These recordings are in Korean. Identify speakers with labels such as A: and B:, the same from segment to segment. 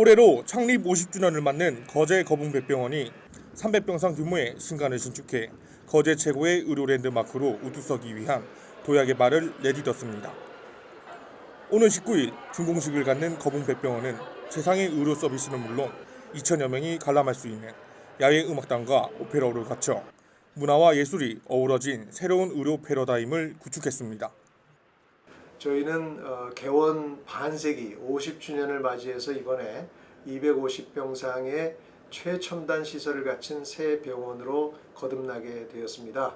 A: 올해로 창립 50주년을 맞는 거제 거북백병원이 300병상 규모의 신관을 신축해 거제 최고의 의료 랜드마크로 우뚝 서기 위한 도약의 발을 내딛었습니다. 오늘 19일 준공식을 갖는 거북백병원은 최상의 의료 서비스는 물론 2천여 명이 관람할 수 있는 야외 음악단과 오페라를 갖춰 문화와 예술이 어우러진 새로운 의료 패러다임을 구축했습니다.
B: 저희는 어, 개원 반세기 50주년을 맞이해서 이번에 250병상의 최첨단 시설을 갖춘 새 병원으로 거듭나게 되었습니다.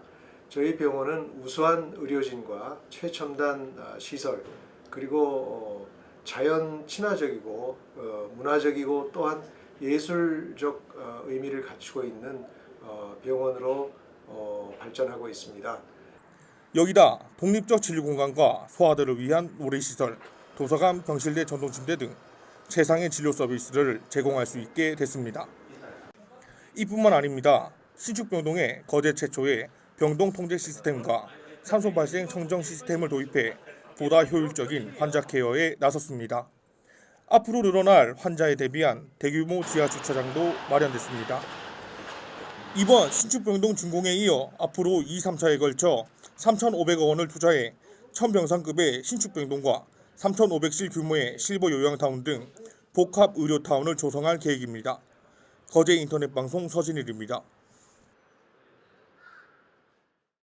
B: 저희 병원은 우수한 의료진과 최첨단 어, 시설 그리고 어, 자연 친화적이고 어, 문화적이고 또한 예술적 어, 의미를 갖추고 있는 어, 병원으로 어, 발전하고 있습니다.
A: 여기다 독립적 진료 공간과 소아들을 위한 놀이시설, 도서관, 병실내 전동침대 등 최상의 진료 서비스를 제공할 수 있게 됐습니다. 이뿐만 아닙니다. 신축병동에 거제 최초의 병동 통제 시스템과 산소 발생 청정 시스템을 도입해 보다 효율적인 환자 케어에 나섰습니다. 앞으로 늘어날 환자에 대비한 대규모 지하 주차장도 마련됐습니다. 이번 신축병동 준공에 이어 앞으로 2, 3차에 걸쳐 3,500억 원을 투자해 1000병상급의 신축병동과 3,500실 규모의 실버 요양타운 등 복합 의료타운을 조성할 계획입니다. 거제 인터넷 방송 서진일입니다.